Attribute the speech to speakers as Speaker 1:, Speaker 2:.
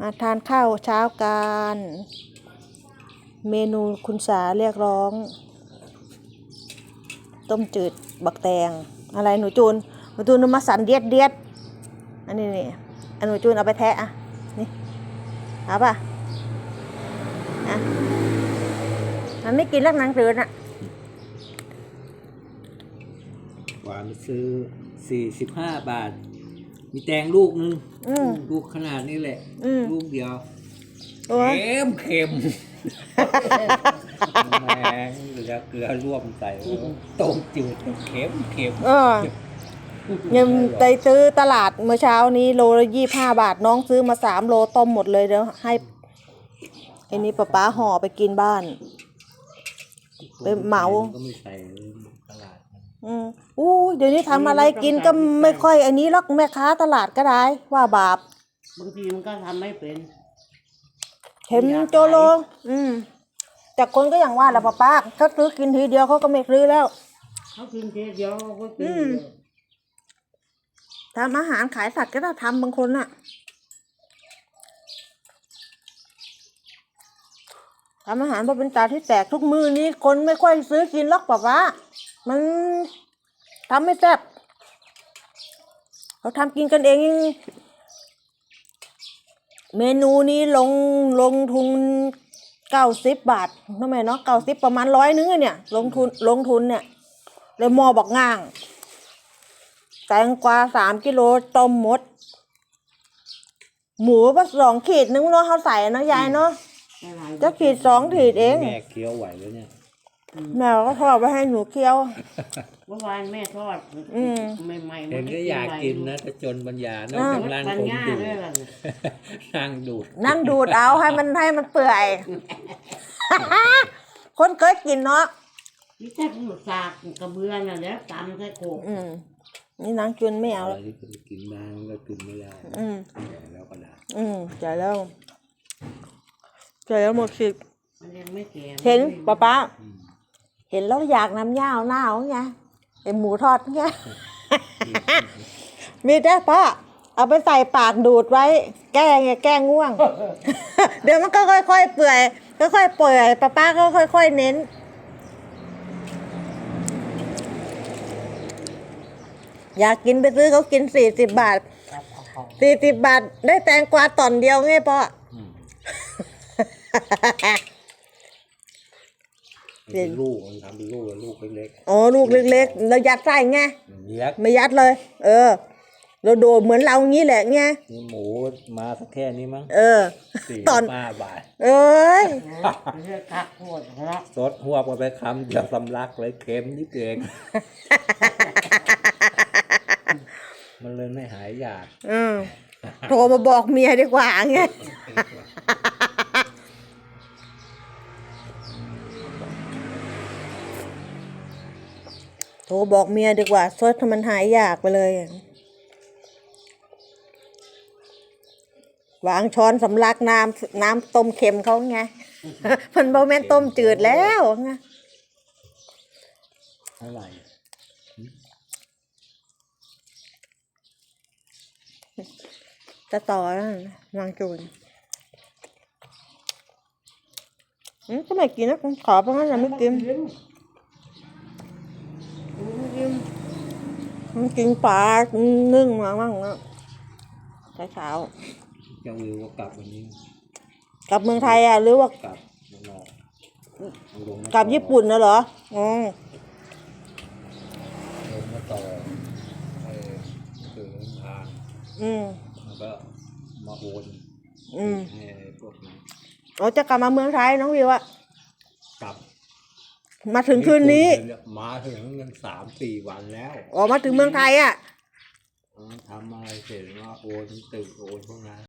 Speaker 1: มาทานข้าวเช้ากัน เมนูคุณสาเรียกร้อง ต้มจืดบักแตง อะไรหนูจูน หนูจูนเอามาสันเดียดเดียดอันนี้นี่อันหนูจูนเอาไปแทะอะ นี่ เอาป่ะอะมันไม่กินลักนังจืดอะ
Speaker 2: หวานซื้อสี่สิบห้าบาท มีแตงลูกนึง
Speaker 1: อืม
Speaker 2: ลูกขนาดนี้แหละ
Speaker 1: อืม
Speaker 2: ลูกเดียว
Speaker 1: โอ้ย
Speaker 2: เค็มเค็มแมงเหลือเกลือร่วมใส่ต้มจืดเค็มเค็ม
Speaker 1: เออยังไปซื้อตลาดเมื่อเช้านี้โลละยี่ห้าบาทน้องซื้อมาสามโลต้มหมดเลยเดี๋ยวให้ไอ้นี่ป๊าป๊าห่อไปกินบ้าน ไปเหมา
Speaker 2: ก็ไม่ใส่ตลาดมัน
Speaker 1: อืมอู้ยเดี๋ยวนี้ทำอะไรกินก็ไม่ค่อยอันนี้หรอกแม่ค้าตลาดก็ได้ ว่าบาป
Speaker 3: บางทีมันก็ทำไม่เป็น
Speaker 1: เข็มโจโลอืมแต่คนก็อย่างว่าแหละป้าป้าเขาซื้อกินทีเดียวเขาก็ไม่ซื้อแล้ว
Speaker 3: เขากินทีเดียวเขาก็กิน
Speaker 1: อืม ทำอาหารขายสัตว์ก็ต้องทำบางคนน่ะทำอาหารพอเป็นตาที่แตกทุกมือนี้คนไม่ค่อยซื้อกินหรอกป้าป้า มันทำไม่แซ่บเขาทำกินกันเองยังเมนูนี้ลงลงทุนเก้าสิบบาททำไมเนาะเก้าสิบประมาณร้อยนึงอะเนี่ย ลงทุนลงทุนเนี่ยเลยหมอบอกง่าง แตงกวาสามกิโลต้มหมด หมูก็สองขีดนึงเนาะเขาใส่เนาะยายเนาะ
Speaker 3: อะไร
Speaker 1: จะขีดสองขีดเอง
Speaker 2: แม่เคี้ยวไหวแล้วเนี่ย
Speaker 1: แม่ก็ทอดไปให้หนูเคี้ยว
Speaker 3: เมื่อวานแม่ทอด
Speaker 1: อืม
Speaker 3: ใหม่ๆ
Speaker 2: เห็นก็อยากกินนะแต่จนปัญญานอก
Speaker 1: อ่า
Speaker 2: จาก
Speaker 3: มัน
Speaker 2: นั่ง
Speaker 3: ปัญ
Speaker 2: อม
Speaker 3: ญา
Speaker 2: ดูด
Speaker 3: ด้วยล่ะเนี่ย
Speaker 2: นั่งดูด
Speaker 1: นั่งดูดเอาให้มันให้มันเปื่อย คนเคยกินเนาะ
Speaker 3: นี่แค่หมูสากกระเบือน่ะแล้วตำแค่โขก
Speaker 1: อืม นี่นางจวนไม่เอา
Speaker 2: อะไร
Speaker 1: แล้ว
Speaker 2: ที่คุณกินได้มันก็กินไม่ได้
Speaker 1: อืม
Speaker 2: แก่แล้วก็ได้
Speaker 1: อืมจ่ายแล้วจ่ายแล้วหมดสิทธิ์
Speaker 3: มันยังไม่แก่
Speaker 1: เห็นป้าป้า
Speaker 2: อืม
Speaker 1: เห็นแล้วอยากน้ำย่าวหน้าวไงไอหมูทอดไง มีแต่ป้าเอาไปใส่ปากดูดไว้ แก้ไงแก้ง่วง เดี๋ยวมันก็ค่อยๆเปื่อยค่อยๆเปื่อยป้าป้าก็ค่อย ๆ เน้น อยากกินไปซื้อเขากินสี่สิบบาท
Speaker 3: ครับเอาของ
Speaker 1: สี่สิบบาท ได้แตงกวาตอนเดียวไงพ่อ
Speaker 2: อืม
Speaker 1: เปลี่
Speaker 2: เป็
Speaker 1: ยน
Speaker 2: นลูกมันทำเป็นลูกเป็นลูกเล็ก
Speaker 1: อ๋อลูกเล็กๆเรายัดไส้ไง
Speaker 2: ๆมันเล็ก
Speaker 1: ไม่ยัดเลย เออ เราโดดเหมือนเรางี้แหละไง
Speaker 2: นี่หมูมาสักแค่นี้มั้ง
Speaker 1: เออ
Speaker 2: สี่
Speaker 1: ตอน
Speaker 2: ห้าบาท
Speaker 1: เอ้ย
Speaker 3: ไม่ใช่กักโคตรครับ
Speaker 2: ซดหัวกไปคำเดียวสำลักเลยเค็มนี่เก่งมันเลยไม่หายอยาก
Speaker 1: อืมโทรมาบอกเมียดีกว่าไง โทรบอกเมียดีกว่าซดให้มันหายอยากไปเลยอะวางช้อนสำลักน้ำน้ำต้มเค็มเขาไง มันโมเมนต้มจืดแล้วไง
Speaker 2: เท่าไหร่
Speaker 1: จะต่อแล้วนางจูนอืมก็ไม่กินนะขอเพราะงั้นจะไม่กิน มันกินปลานึ่งมาบ้างนะเช้า
Speaker 2: เจ้าวิวก็กลับวันนี้
Speaker 1: ๆกลับเมืองไทยอะหรือว่าก
Speaker 2: ลับมานอกลงมา
Speaker 1: กลับญี่ปุ่นนะเหรออ๋อ
Speaker 2: ลงมาต่อไอ้คือทาง
Speaker 1: อืม
Speaker 2: แล้วก็มาโอน
Speaker 1: อืม
Speaker 2: ให้พวกนั้น
Speaker 1: เราจะกลับมาเมืองไทยน้องวิวอะ
Speaker 2: กลับ
Speaker 1: มาถึงคืนนี้
Speaker 2: มาถึงกันสามสี่วันแล้ว
Speaker 1: ออกมาถึงเมืองไทยอะ
Speaker 2: ทำอะไรเสร็จแล้วโอนตึกโอนพวกนั้น